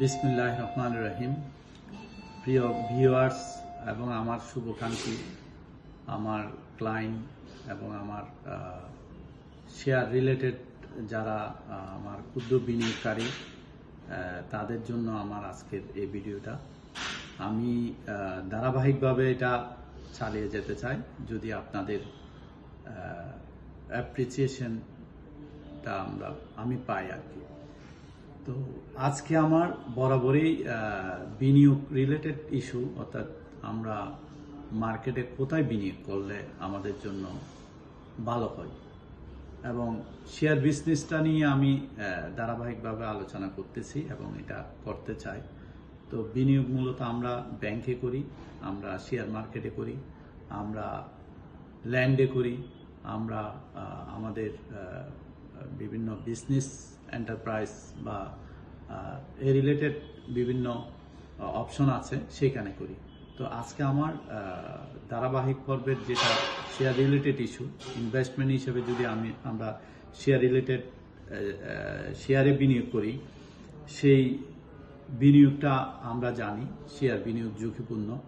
বিসমিল্লাহ রহমান রহিম প্রিয় ভিউয়ার্স এবং আমার শুভকাঙ্ক্ষী, আমার ক্লায়েন্ট এবং আমার শেয়ার রিলেটেড যারা আমার ক্ষুদ্র বিনিয়োগকারী তাদের জন্য আমার আজকের এই ভিডিওটা। আমি ধারাবাহিকভাবে এটা চালিয়ে যেতে চাই। যদি আপনাদের অ্যাপ্রিসিয়েশনটা আমরা, আমি পাই আর কি। তো আজকে আমার বরাবরই বিনিয়োগ রিলেটেড ইস্যু অর্থাৎ আমরা মার্কেটে কোথায় বিনিয়োগ করলে আমাদের জন্য ভালো হয়। এবং শেয়ার বিজনেসটা নিয়ে আমি ধারাবাহিকভাবে আলোচনা করতেছি এবং এটা করতে চাই। তো বিনিয়োগ মূলত আমরা ব্যাংকে করি, আমরা শেয়ার মার্কেটে করি, আমরা ল্যান্ডে করি, আমরা আমাদের বিভিন্ন বিজনেস এন্টারপ্রাইজ বা এ রিলেটেড বিভিন্ন অপশন আছে সেখানে করি। তো আজকে আমার ধারাবাহিক পর্বের যেটা শেয়ার রিলেটেড ইস্যু ইনভেস্টমেন্ট হিসেবে যদি আমি, আমরা শেয়ার রিলেটেড শেয়ারে বিনিয়োগ করি, সেই বিনিয়োগটা আমরা জানি শেয়ার বিনিয়োগ ঝুঁকিপূর্ণ,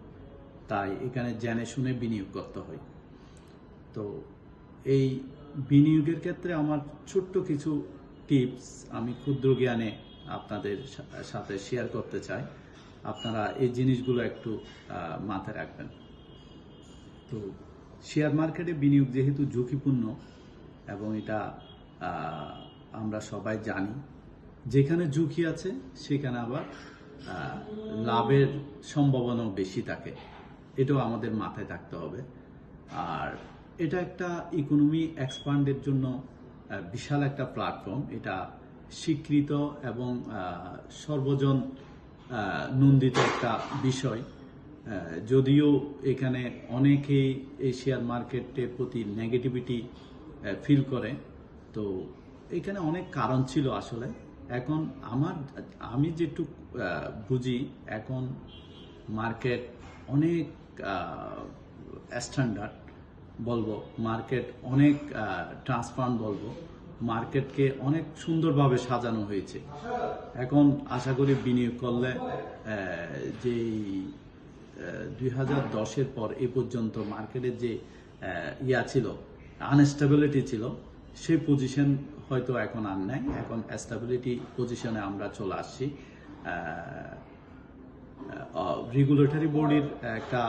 তাই এখানে জেনে শুনে বিনিয়োগ করতে হয়। তো এই বিনিয়োগের ক্ষেত্রে আমার ছোট্ট কিছু টিপস আমি ক্ষুদ্র জ্ঞানে আপনাদের সাথে শেয়ার করতে চাই। আপনারা এই জিনিসগুলো একটু মাথায় রাখবেন। তো শেয়ার মার্কেটে বিনিয়োগ যেহেতু ঝুঁকিপূর্ণ এবং এটা আমরা সবাই জানি, যেখানে ঝুঁকি আছে সেখানে আবার লাভের সম্ভাবনাও বেশি থাকে। এটাও আমাদের মাথায় থাকতে হবে। আর এটা একটা ইকোনমি এক্সপান্ডের জন্য বিশাল একটা প্ল্যাটফর্ম এটা স্বীকৃত এবং সর্বজন নন্দিত একটা বিষয়। যদিও এখানে অনেকেই এই শেয়ার মার্কেটের প্রতি নেগেটিভিটি ফিল করে, তো এখানে অনেক কারণ ছিল আসলে। এখন আমার, আমি যেটুক বুঝি, এখন মার্কেট অনেক স্ট্যান্ডার্ড বলব মার্কেট অনেক ট্রান্সপারেন্ট বলব মার্কেটকে অনেক সুন্দরভাবে সাজানো হয়েছে। এখন আশা করি বিনিয়োগ করলে যেই দুই হাজার দশের পর এ পর্যন্ত মার্কেটের যে ইয়া ছিল আনস্টেবিলিটি ছিল সেই পজিশন হয়তো এখন আর নাই। এখন স্টেবিলিটি পজিশনে আমরা চলে আসছি। রেগুলেটরি বোর্ডের একটা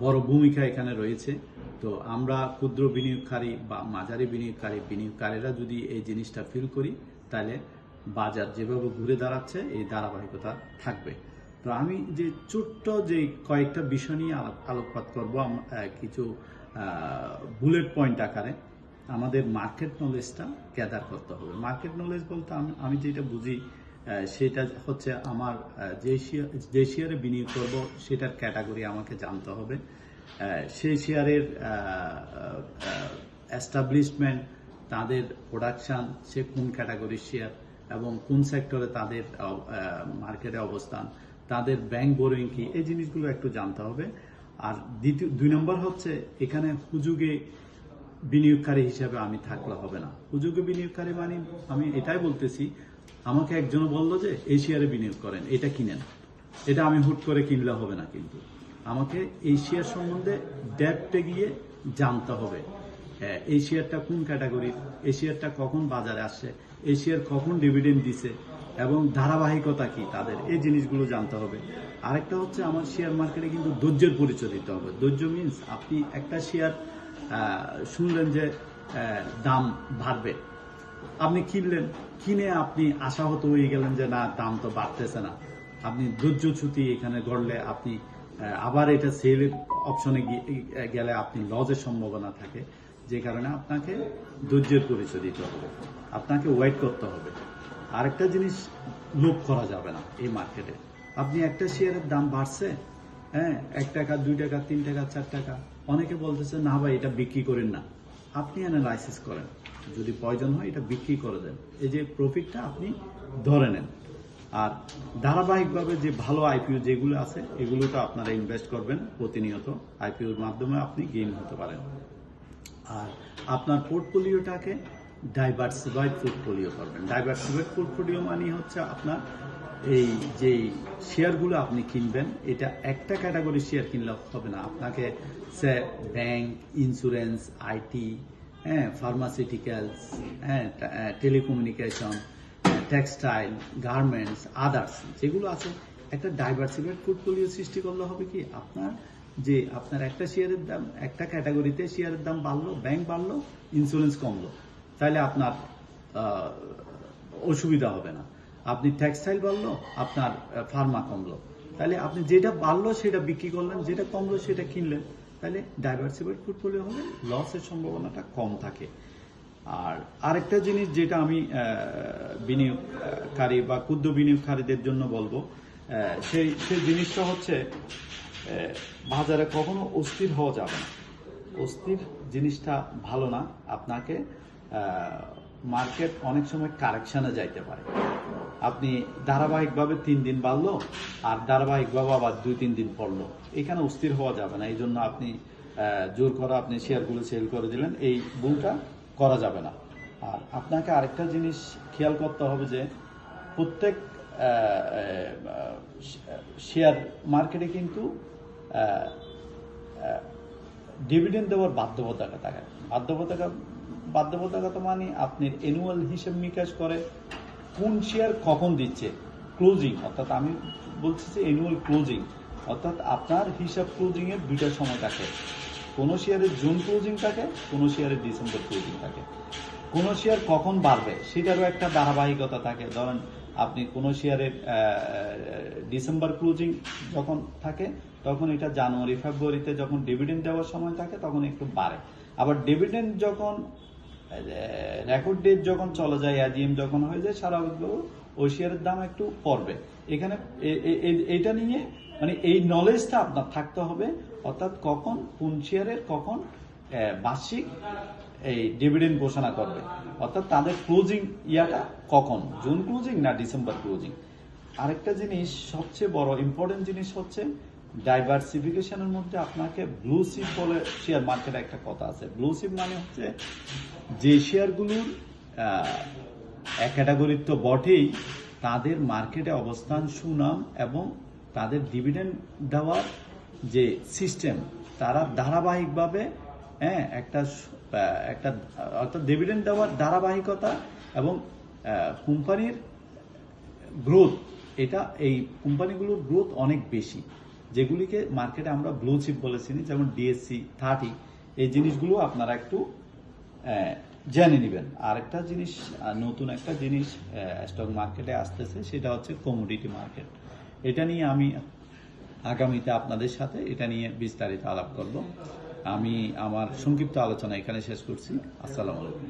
বড় ভূমিকা এখানে রয়েছে। তো আমরা ক্ষুদ্র বিনিয়োগকারী বা মাঝারি বিনিয়োগকারী, বিনিয়োগকারীরা যদি এই জিনিসটা ফিল করি, তাহলে বাজার যেভাবে ঘুরে দাঁড়াচ্ছে, এই ধারাবাহিকতা থাকবে। তো আমি যে ছোট্ট যে কয়েকটা বিষয় নিয়ে আলোকপাত করব কিছু বুলেট পয়েন্ট আকারে, আমাদের মার্কেট নলেজটা গ্যাদার করতে হবে। মার্কেট নলেজ বলতে আমি- যেটা বুঝি সেটা হচ্ছে আমার যে শেয়ার যে শেয়ারে বিনিয়োগ করব, সেটার ক্যাটাগরি আমাকে জানতে হবে। সেই শেয়ারের এস্টাবলিশমেন্ট তাদের প্রোডাকশান সে কোন ক্যাটাগরির শেয়ার এবং কোন সেক্টরে তাদের মার্কেটে অবস্থান, তাদের ব্যাংক বোরিং কি, এই জিনিসগুলো একটু জানতে হবে। আর দ্বিতীয়, দুই নম্বর হচ্ছে, এখানে হুজুগে বিনিয়োগকারী হিসাবে আমি থাকলে হবে না। হুজুগে বিনিয়োগকারী মানে আমি এটাই বলতেছি আমাকে একজন বলল যে এই শেয়ারে বিনিয়োগ করেন এটা কিনেন। এটা আমি হুট করে কিনলে হবে না কিন্তু। আমাকে এই শেয়ার সম্বন্ধে ডেপটে গিয়ে জানতে হবে। হ্যাঁ, এই শেয়ারটা কোন ক্যাটাগরির এই শেয়ারটা কখন বাজারে আসছে? এই শেয়ার কখন ডিভিডেন্ড দিছে? এবং ধারাবাহিকতা কি তাদের? এই জিনিসগুলো জানতে হবে। আরেকটা হচ্ছে আমার শেয়ার মার্কেটে কিন্তু ধৈর্যের পরিচয় দিতে হবে। ধৈর্য মিনস আপনি একটা শেয়ার শুনলেন যে দাম বাড়বে। আপনি কিনলেন, কিনে আপনি আশাহত হয়ে গেলেন যে না, দাম তো বাড়তেছে না। আপনি ধৈর্যচ্যুতি এখানে গড়লে আপনি আবার এটা সেলের অপশনে গেলে আপনি লজের সম্ভাবনা থাকে, যে কারণে আপনাকে ধৈর্যের পরিচয় দিতে হবে, আপনাকে ওয়েট করতে হবে। আরেকটা জিনিস লোভ করা যাবে না এই মার্কেটে আপনি একটা শেয়ারের দাম বাড়ছে হ্যাঁ এক টাকা, দুই টাকা, তিন টাকা, চার টাকা, অনেকে বলতেছে, না ভাই, এটা বিক্রি করেন না। আপনি অ্যানালাইসিস করেন। যদি প্রয়োজন হয়, এটা বিক্রি করে দেন। এই যে প্রফিটটা আপনি ধরে নেন। আর ধারাবাহিকভাবে যে ভালো আইপিও যেগুলো আছে, এগুলোতে আপনারা ইনভেস্ট করবেন প্রতিনিয়ত। আইপিওর মাধ্যমে আপনি গেইন হতে পারেন। আর আপনার পোর্টফোলিওটাকে ডাইভার্সিফাইড পোর্টফোলিও করবেন। ডাইভার্সিফাইড পোর্টফোলিও মানে হচ্ছে আপনার এই যে শেয়ারগুলো আপনি কিনবেন, এটা একটা ক্যাটাগরি শেয়ার কিনলে হবে না। আপনাকে ব্যাংক ইন্স্যুরেন্স আইটি হ্যাঁ ফার্মাসিউটিক্যালস হ্যাঁ টেলিকমিউনিকেশন টেক্সটাইল গার্মেন্টস আদার্স যেগুলো আছে, একটা ডাইভার্সিফাইড পোর্টফোলিও সৃষ্টি করলে হবে কি? আপনার যে, আপনার একটা শেয়ারের দাম, একটা ক্যাটাগরিতে শেয়ারের দাম বাড়লো ব্যাংক বাড়লো ইন্স্যুরেন্স কমলো। তাহলে আপনার অসুবিধা হবে না। আপনি টেক্সটাইল বাড়লো, আপনার ফার্মা কমলো। তাহলে আপনি যেটা বাড়লো, সেটা বিক্রি করলেন, যেটা কমলো, সেটা কিনলেন। তাহলে ডাইভার্সিফাইড পোর্টফোলিও হলে লসের সম্ভাবনাটা কম থাকে। আর আরেকটা জিনিস যেটা আমি বিনিয়োগকারী বা ক্ষুদ্র বিনিয়োগকারীদের জন্য বলব সেই সেই জিনিসটা হচ্ছে বাজারে কখনো অস্থির হওয়া যাবে না। অস্থির জিনিসটা ভালো না। আপনাকে মার্কেট অনেক সময় কারেকশনে যাইতে পারে। আপনি ধারাবাহিকভাবে তিন দিন বাড়লো, আর ধারাবাহিকভাবে আবার দুই, তিন দিন পড়ল। এখানে অস্থির হওয়া যাবে না এই জন্য আপনি জোর করে আপনি শেয়ারগুলো সেল করে দিলেন, এই ভুলটা করা যাবে না। আর আপনাকে আরেকটা জিনিস খেয়াল করতে হবে যে, প্রত্যেক শেয়ার মার্কেটে কিন্তু ডিভিডেন্ড দেওয়ার বাধ্যবাধকতা থাকে। বাধ্যবাধকতা বাধ্যবাধকতা মানে আপনি অ্যানুয়াল হিসেব নিকাশ করে কোন শেয়ার কখন দিচ্ছে? ক্লোজিং অর্থাৎ আমি বলছি যে অ্যানুয়াল ক্লোজিং অর্থাৎ আপনার হিসাব ক্লোজিং এর দুইটা সময় থাকে। কোন শেয়ারের জুন ক্লোজিং থাকে, কোন শেয়ারের ডিসেম্বর ক্লোজিং থাকে। কোন শেয়ার কখন বাড়বে, সেটারও একটা ধারাবাহিকতা থাকে। ধরেন আপনি কোন শেয়ারের ডিসেম্বর ক্লোজিং যখন থাকে, তখন এটা জানুয়ারি, ফেব্রুয়ারিতে যখন ডিভিডেন্ড দেওয়ার সময় থাকে, তখন একটু বাড়ে। আবার ডিভিডেন্ড যখন রেকর্ড ডেট যখন চলে যায় অ্যাজিএম যখন হয়ে যায়, সারা ওই শেয়ারের দাম একটু পড়বে। এখানে এ- এ- এ- এইটা নিয়ে মানে এই নলেজটা আপনার থাকতে হবে, অর্থাৎ কখন কোন শেয়ারের কখন বার্ষিক এই ডিভিডেন্ড ঘোষণা করবে। অর্থাৎ তাদের ক্লোজিং ইয়াটা কখন? জুন ক্লোজিং না ডিসেম্বর ক্লোজিং আরেকটা জিনিস সবচেয়ে বড় ইম্পর্টেন্ট জিনিস হচ্ছে ডাইভার্সিফিকেশনের মধ্যে আপনাকে ব্লু চিপ বলে শেয়ার মার্কেটে একটা কথা আছে। ব্লু চিপ মানে হচ্ছে যে শেয়ারগুলোর ক্যাটাগরির তো বটেই, তাদের মার্কেটে অবস্থান, সুনাম এবং তাদের ডিভিডেন্ড দেওয়ার যে সিস্টেম তারা ধারাবাহিকভাবে হ্যাঁ একটা একটা, অর্থাৎ ডিভিডেন্ড দেওয়ার ধারাবাহিকতা এবং কোম্পানির গ্রোথ এটা এই কোম্পানিগুলোর গ্রোথ অনেক বেশি। যেগুলিকে মার্কেটে আমরা ব্লু চিপ বলে চিনি, যেমন ডিএসসি থার্টি এই জিনিসগুলো আপনারা একটু জেনে নেবেন। আর একটা জিনিস নতুন একটা জিনিস স্টক মার্কেটে আসতেছে, সেটা হচ্ছে কমোডিটি মার্কেট এটা নিয়ে আমি আগামীতে আপনাদের সাথে এটা নিয়ে বিস্তারিত আলাপ করব। আমি আমার সংক্ষিপ্ত আলোচনা এখানে শেষ করছি। আসসালামু আলাইকুম।